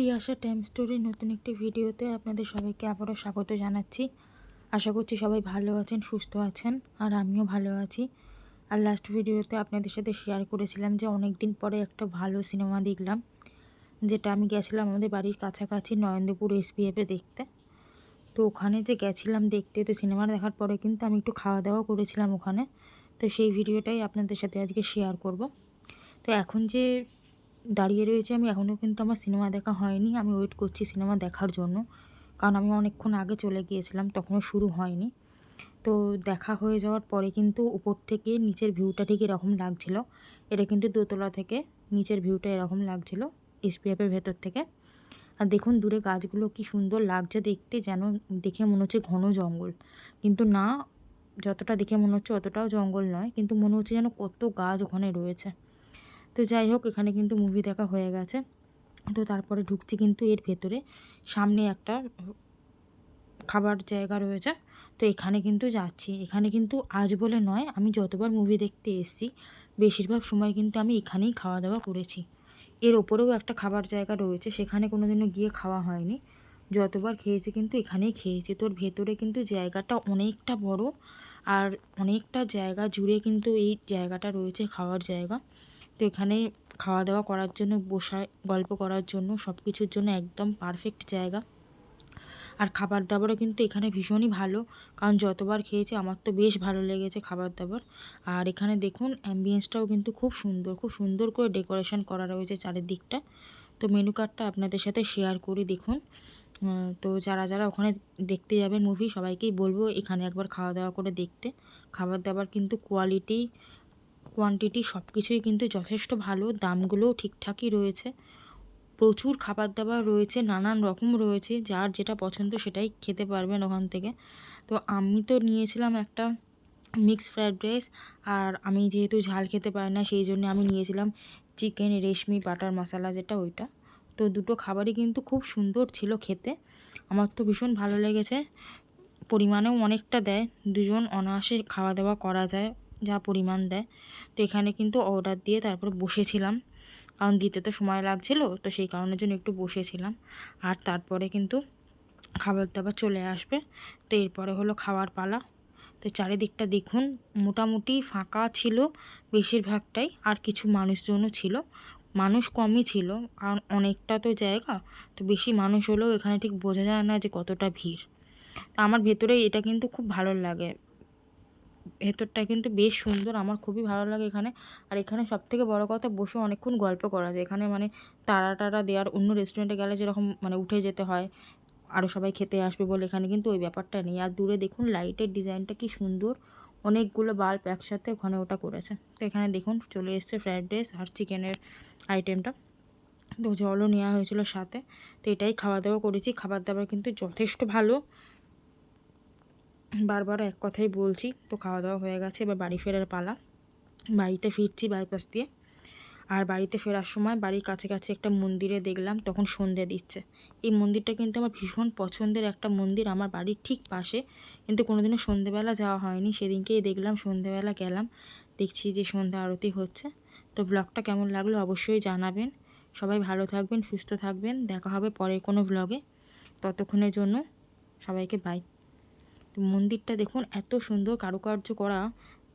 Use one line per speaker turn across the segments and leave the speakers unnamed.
Tiyasha time স্টোরির নতুন একটি ভিডিওতে আপনাদের সবাইকে আবারও স্বাগত জানাচ্ছি। আশা করছি সবাই ভালো আছেন, সুস্থ আছেন, আর আমিও ভালো আছি। আর লাস্ট ভিডিওতে আপনাদের সাথে শেয়ার করেছিলাম যে অনেক দিন পরে একটা ভালো সিনেমা দেখলাম, যেটা আমি গেছিলাম আমাদের বাড়ির কাছাকাছি নরেন্দ্রপুর এসপিএফে দেখতে। তো ওখানে যে গেছিলাম দেখতে, তো সিনেমা দেখার পরে কিন্তু আমি একটু খাওয়া দাওয়া করেছিলাম ওখানে। তো সেই ভিডিওটাই আপনাদের সাথে আজকে শেয়ার করব। তো এখন যে দাঁড়িয়ে রয়েছে আমি, এখনও কিন্তু আমার সিনেমা দেখা হয়নি। আমি ওয়েট করছি সিনেমা দেখার জন্য। কারণ আমি অনেকক্ষণ আগে চলে গিয়েছিলাম, তখনও শুরু হয়নি। তো দেখা হয়ে যাওয়ার পরে কিন্তু উপর থেকে নিচের ভিউটা ঠিক এরকম লাগছিল। এটা কিন্তু দোতলা থেকে নিচের ভিউটা এরকম লাগছিল এসপিএফের ভেতর থেকে। আর দেখুন দূরে গাছগুলো কি সুন্দর লাগছে দেখতে, যেন দেখে মনে হচ্ছে ঘন জঙ্গল। কিন্তু না, যতটা দেখে মনে হচ্ছে অতটাও জঙ্গল নয়, কিন্তু মনে হচ্ছে যেন কত গাছ ওখানে রয়েছে। তো যাই হোক, এখানে কিন্তু মুভি দেখা হয়ে গেছে। তো তারপরে ঢুকছি কিন্তু এর ভেতরে। সামনে একটা খাবার জায়গা রয়েছে। তো এখানে কিন্তু যাচ্ছি। এখানে কিন্তু আজ বলে নয়, আমি যতবার মুভি দেখতে এসেছি, বেশিরভাগ সময় কিন্তু আমি এখানেই খাওয়া দাওয়া করেছি। এর ওপরেও একটা খাবার জায়গা রয়েছে, সেখানে কোনো দিনও গিয়ে খাওয়া হয়নি। যতবার খেয়েছি কিন্তু এখানেই খেয়েছি। তোর ভেতরে কিন্তু জায়গাটা অনেকটা বড়, আর অনেকটা জায়গা জুড়ে কিন্তু এই জায়গাটা রয়েছে খাওয়ার জায়গা। তো এখানে খাওয়া দাওয়া করার জন্য, বসায়, গল্প করার জন্য সব কিছুর জন্য একদম পারফেক্ট জায়গা। আর খাবার দাবারও কিন্তু এখানে ভীষণই ভালো, কারণ যতবার খেয়েছি আমার তো বেশ ভালো লেগেছে খাবার দাবার আর এখানে দেখুন অ্যাম্বিয়েন্সটাও কিন্তু খুব সুন্দর খুব সুন্দর করে ডেকোরেশন করা রয়েছে চারিদিকটা। তো মেনু কার্ডটা আপনাদের সাথে শেয়ার করি, দেখুন। তো যারা যারা ওখানে দেখতে যাবেন মুভি সবাইকেই বলব এখানে একবার খাওয়া দাওয়া করে দেখতে। খাবার দাবার কিন্তু কোয়ালিটি কোয়ান্টিটি সব কিছুই কিন্তু যথেষ্ট ভালো, দামগুলোও ঠিকঠাকই রয়েছে। প্রচুর খাবার দাবার রয়েছে, নানান রকম রয়েছে, যার যেটা পছন্দ সেটাই খেতে পারবেন ওখান থেকে। তো আমি তো নিয়েছিলাম একটা মিক্স ফ্রায়েড রাইস আর আমি যেহেতু ঝাল খেতে পারি না, সেই জন্য আমি নিয়েছিলাম চিকেন রেশমি বাটার মশলা যেটা ওইটা। তো দুটো খাবারই কিন্তু খুব সুন্দর ছিল খেতে। আমার তো ভীষণ ভালো লেগেছে। পরিমাণেও অনেকটা দেয়। দুজন অনায়াসে খাওয়া দাওয়া করা যায়। যা পরিমাণ দেয়। তো এখানে কিন্তু অর্ডার দিয়ে তারপরে বসেছিলাম। কারণ দিতে তো সময় লাগছিল, তো সেই কারণের জন্য একটু বসেছিলাম। আর তারপরে কিন্তু খাবার দাবার চলে আসবে। তো এরপরে হলো খাওয়ার পালা। তো চারিদিকটা দেখুন, মোটামুটি ফাঁকা ছিল বেশিরভাগটাই, আর কিছু মানুষজনও ছিল। মানুষ কমই ছিল কারণ অনেকটা তো জায়গা। তো বেশি মানুষ হলেও এখানে ঠিক বোঝা যায় না যে কতটা ভিড়। তা আমার ভেতরে এটা কিন্তু খুব ভালো লাগে। ভেতরটা কিন্তু বেশ সুন্দর, আমার খুবই ভালো লাগে এখানে। আর এখানে সব থেকে বড়ো কথা বসে অনেকক্ষণ গল্প করা যায়। এখানে মানে তারা টারা দেওয়ার অন্য রেস্টুরেন্টে গেলে যেরকম মানে উঠে যেতে হয় আরও সবাই খেতে আসবে বলে এখানে কিন্তু ওই ব্যাপারটা নেই। আর দূরে দেখুন লাইটের ডিজাইনটা কি সুন্দর, অনেকগুলো বাল্ব একসাথে ওখানে ওটা করেছে। তো এখানে দেখুন চলে এসছে ফ্রায়েড রাইস আর চিকেনের আইটেমটা তো জলও নেওয়া হয়েছিল সাথে। তো এটাই খাওয়া দাওয়া করেছি খাবার দাবার কিন্তু যথেষ্ট ভালো। বারবার এক কথাই বলছি, তো খাওয়া দাওয়া হয়ে গেছে, এবার বাড়ি ফেরার পালা। বাড়িতে ফিরছি বাইপাস দিয়ে। আর বাড়িতে ফেরার সময় বাড়ির কাছে কাছে একটা মন্দিরে দেখলাম, তখন সন্ধে দিচ্ছে। এই মন্দিরটা কিন্তু আমার ভীষণ পছন্দের একটা মন্দির, আমার বাড়ির ঠিক পাশে। কিন্তু কোনোদিনও সন্ধেবেলা যাওয়া হয়নি, সেদিনকেই দেখলাম সন্ধেবেলা গেলাম, দেখছি যে সন্ধ্যা আরতি হচ্ছে। তো ব্লগটা কেমন লাগল অবশ্যই জানাবেন। সবাই ভালো থাকবেন, সুস্থ থাকবেন, দেখা হবে পরের কোনো ব্লগে। ততক্ষণের জন্য সবাইকে বাই মন্দিরটা দেখুন, এত সুন্দর কারুকার্য করা।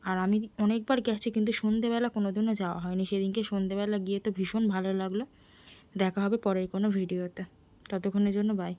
আর আমি অনেকবার গেছি, কিন্তু সন্ধেবেলা কোনো দিনও যাওয়া হয়নি। সেদিনকে সন্ধেবেলা গিয়ে তো ভীষণ ভালো লাগল। দেখা হবে পরের কোনো ভিডিওতে। ততক্ষণের জন্য বাই